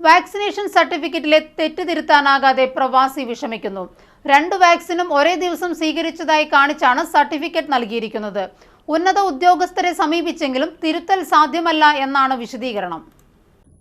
Vaccination സർട്ടിഫിക്കറ്റിലെ തെറ്റ് തിരുത്താനാകാതെ പ്രവാസി വിഷമിക്കുന്നു. രണ്ട് വാക്സിനും ഒരേ ദിവസം സ്വീകരിച്ചതായി കാണിച്ചാണ് സർട്ടിഫിക്കറ്റ് നൽകിയിരിക്കുന്നത്. ഉന്നത ഉദ്യോഗസ്ഥരെ സമീപിച്ചെങ്കിലും തിരുത്തൽ സാധ്യമല്ല എന്നാണ് വിശദീകരണം.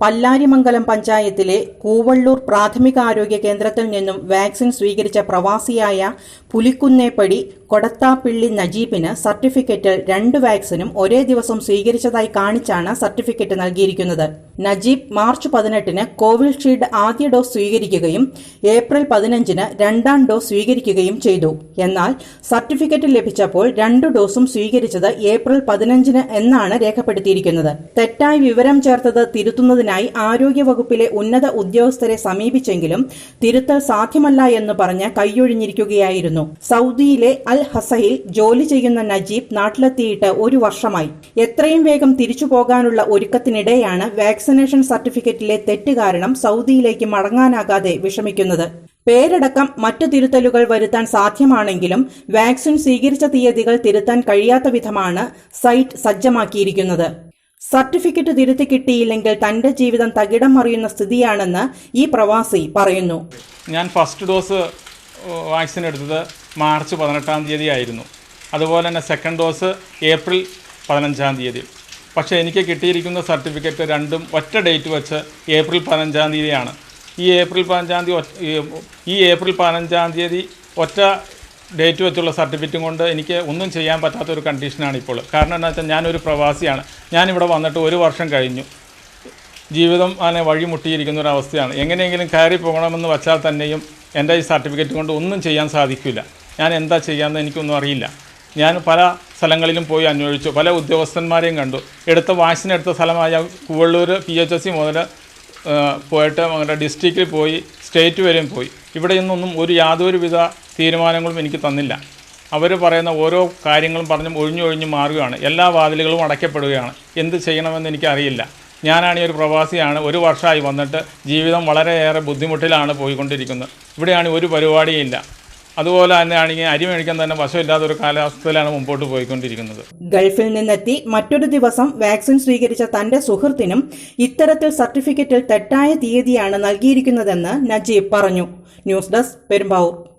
പല്ലാരിമംഗലം പഞ്ചായത്തിലെ കൂവള്ളൂർ പ്രാഥമികാരോഗ്യ കേന്ദ്രത്തിൽ നിന്നും വാക്സിൻ സ്വീകരിച്ച പ്രവാസിയായ പുലിക്കുന്നേപ്പടി കൊടത്താപ്പിള്ളി നജീബിന് സർട്ടിഫിക്കറ്റിൽ രണ്ട് വാക്സിനും ഒരേ ദിവസം സ്വീകരിച്ചതായി കാണിച്ചാണ് സർട്ടിഫിക്കറ്റ് നൽകിയിരിക്കുന്നത്. നജീബ് മാർച്ച് പതിനെട്ടിന് കോവിഷീൽഡ് ആദ്യ ഡോസ് സ്വീകരിക്കുകയും ഏപ്രിൽ പതിനഞ്ചിന് രണ്ടാം ഡോസ് സ്വീകരിക്കുകയും ചെയ്തു. എന്നാൽ സർട്ടിഫിക്കറ്റ് ലഭിച്ചപ്പോൾ രണ്ടു ഡോസും സ്വീകരിച്ചത് ഏപ്രിൽ പതിനഞ്ചിന് എന്നാണ് രേഖപ്പെടുത്തിയിരിക്കുന്നത്. തെറ്റായി വിവരം ചേർത്തത് തിരുത്തുന്നതിനായി ആരോഗ്യവകുപ്പിലെ ഉന്നത ഉദ്യോഗസ്ഥരെ സമീപിച്ചെങ്കിലും തിരുത്തൽ സാധ്യമല്ല എന്ന് പറഞ്ഞ് കൈയൊഴിഞ്ഞിരിക്കുകയായിരുന്നു. സൗദിയിലെ അൽ ഹസയിൽ ജോലി ചെയ്യുന്ന നജീബ് നാട്ടിലെത്തിയിട്ട് ഒരു വർഷമായി. എത്രയും വേഗം തിരിച്ചു പോകാനുള്ള ഒരുക്കത്തിനിടെയാണ് വാക്സിനേഷൻ സർട്ടിഫിക്കറ്റിലെ തെറ്റ് കാരണം സൗദിയിലേക്ക് മടങ്ങാനാകാതെ വിഷമിക്കുന്നത്. പേരടക്കം മറ്റു തിരുത്തലുകൾ വരുത്താൻ സാധ്യമാണെങ്കിലും വാക്സിൻ സ്വീകരിച്ച തീയതികൾ തിരുത്താൻ കഴിയാത്ത വിധമാണ് സൈറ്റ് സജ്ജമാക്കിയിരിക്കുന്നത്. സർട്ടിഫിക്കറ്റ് തിരുത്തി കിട്ടിയില്ലെങ്കിൽ തന്റെ ജീവിതം തകിടം മറിയുന്ന സ്ഥിതിയാണെന്ന് ഈ പ്രവാസി പറയുന്നു. ഞാൻ ഫസ്റ്റ് ഡോസ് വാക്സിൻ എടുത്തത് മാർച്ച് പതിനെട്ടാം തീയതി ആയിരുന്നു അതുപോലെ തന്നെ സെക്കൻഡ് ഡോസ് ഏപ്രിൽ പതിനഞ്ചാം തീയതി. പക്ഷേ എനിക്ക് കിട്ടിയിരിക്കുന്ന സർട്ടിഫിക്കറ്റ് രണ്ടും ഒറ്റ ഡേറ്റ് വെച്ച് ഏപ്രിൽ പതിനഞ്ചാം തീയതിയാണ്. ഈ ഏപ്രിൽ പതിനഞ്ചാം തീയതി ഈ- ഏപ്രിൽ പതിനഞ്ചാം തീയതി ഒറ്റ ഡേറ്റ് വെച്ചുള്ള സർട്ടിഫിക്കറ്റും കൊണ്ട് എനിക്ക് ഒന്നും ചെയ്യാൻ പറ്റാത്ത ഒരു കണ്ടീഷനാണ് ഇപ്പോൾ. കാരണം എന്താ വെച്ചാൽ ഞാനൊരു പ്രവാസിയാണ്. ഞാനിവിടെ വന്നിട്ട് ഒരു വർഷം കഴിഞ്ഞു. ജീവിതം അങ്ങനെ വഴിമുട്ടിയിരിക്കുന്ന ഒരു അവസ്ഥയാണ്. എങ്ങനെയെങ്കിലും കയറി പോകണമെന്ന് വച്ചാൽ തന്നെയും എന്റെ ഈ സർട്ടിഫിക്കറ്റ് കൊണ്ട് ഒന്നും ചെയ്യാൻ സാധിക്കില്ല. ഞാൻ എന്താ ചെയ്യാമെന്ന് എനിക്കൊന്നും അറിയില്ല. ഞാൻ പല സ്ഥലങ്ങളിലും പോയി അന്വേഷിച്ചു. പല ഉദ്യോഗസ്ഥന്മാരെയും കണ്ടു. എടുത്ത വാക്സിൻ എടുത്ത സ്ഥലമായ Koovallur P H S C മുതൽ പോയിട്ട് അങ്ങനെ ഡിസ്ട്രിക്റ്റിൽ പോയി സ്റ്റേറ്റ് വരെയും പോയി. ഇവിടെ നിന്നൊന്നും ഒരു യാതൊരുവിധ തീരുമാനങ്ങളും എനിക്ക് തന്നില്ല. അവർ പറയുന്ന ഓരോ കാര്യങ്ങളും പറഞ്ഞും ഒഴിഞ്ഞു ഒഴിഞ്ഞു മാറുകയാണ്. എല്ലാ വാതിലുകളും അടയ്ക്കപ്പെടുകയാണ്. എന്ത് ചെയ്യണമെന്ന് എനിക്കറിയില്ല. ഞാനാണ് ഒരു പ്രവാസിയാണ്. ഒരു വർഷമായി വന്നിട്ട് ജീവിതം വളരെയേറെ ബുദ്ധിമുട്ടിലാണ് പോയിക്കൊണ്ടിരിക്കുന്നത്. ഇവിടെയാണ് ഒരു പരിപാടിയില്ല അതുപോലെ തന്നെയാണ് അരി മേടിക്കാൻ തന്നെ വശമില്ലാത്ത ഒരു കാലാവസ്ഥയിലാണ് മുമ്പോട്ട് പോയിക്കൊണ്ടിരിക്കുന്നത്. ഗൾഫിൽ നിന്നെത്തി മറ്റൊരു ദിവസം വാക്സിൻ സ്വീകരിച്ച തന്റെ സുഹൃത്തിനും ഇത്തരത്തിൽ സർട്ടിഫിക്കറ്റിൽ തെറ്റായ തീയതിയാണ് നൽകിയിരിക്കുന്നതെന്ന് നജീബ് പറഞ്ഞു. News desk Perumbavoor.